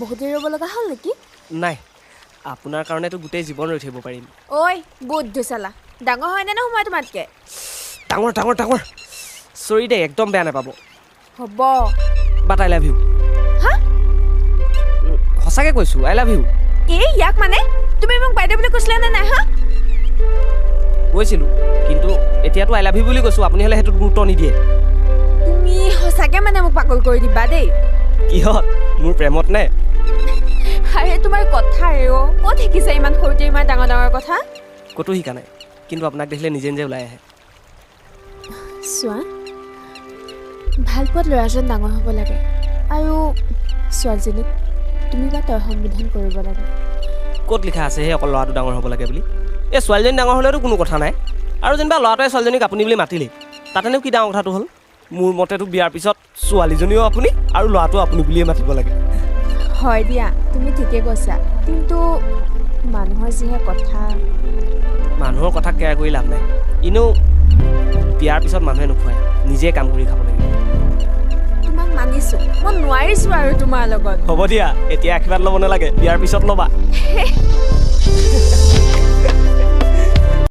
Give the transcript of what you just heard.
বহুত দেৰি ৰ'ব লগা হ'ল নেকি? নাই আপোনাৰ কাৰণেতো গোটেই জীৱন ৰৈ থাকিব পাৰিম। ঐ বুদ্ধ চালা ডাঙৰ হয়নে নহয় মই তোমাতকৈ? ডাঙৰ ডাঙৰ ডাঙৰ। চৰি দেই একদম বেয়া নাপাব। হ'ব। বাট আই লাভ ইউ হা? সঁচাকৈ কৈছোঁ আই লাভ ইউ এই ইয়াক মানে? তুমি মোক বাইদেউ বুলি কৈছিলা নে নাই হা? কৈছিলোঁ কিন্তু এতিয়াতো আই লাভ ইউ বুলি কৈছোঁ আপুনি হ'লে সেইটোত গুৰুত্ব নিদিয়ে। তুমি সঁচাকৈ মানে মোক পাগল কৰি দিবা দেই। কিহত? মোৰ প্ৰেমত নে? আৰে তোমাৰ কথা অ' ক'ত শিকিছা ইমান সৰুতে ইমান ডাঙৰ ডাঙৰ কথা? ক'তো শিকা নাই কিন্তু আপোনাক দেখিলে নিজে নিজে ওলাই আহে। চোৱা ভাল পোৱাত ল'ৰাজন ডাঙৰ হ'ব লাগে। আৰু ছোৱালীজনীক তুমি বা তই সংবিধান কৰিব লাগে। ক'ত লিখা আছে সেই অকল ল'ৰাটো ডাঙৰ হ'ব লাগে বুলি? এই ছোৱালীজনী ডাঙৰ হ'লেতো কোনো কথা নাই। আৰু যেনিবা ল'ৰাটোৱে ছোৱালীজনীক আপুনি বুলি মাতিলেই তাতেনো কি ডাঙৰ কথাটো হ'ল? মোৰ মতেতো বিয়াৰ পিছত ছোৱালীজনীও আপুনি আৰু ল'ৰাটোও আপুনি বুলিয়ে মাতিব লাগে। হয় দিয়া তুমি ঠিকে কৈছা। কিন্তু মানুহৰ যিহে কথা। মানুহৰ কথা কেয়াৰ কৰি লাভ নাই। এনেও বিয়াৰ পিছত মানুহে নোখোৱায় নিজে কাম কৰি খাব লাগিব তোমাক মানিছোঁ মই নোৱাৰিছোঁ আৰু তোমাৰ লগত। হ'ব দিয়া এতিয়া আশীৰ্বাদ ল'ব নালাগে বিয়াৰ পিছত ল'বা।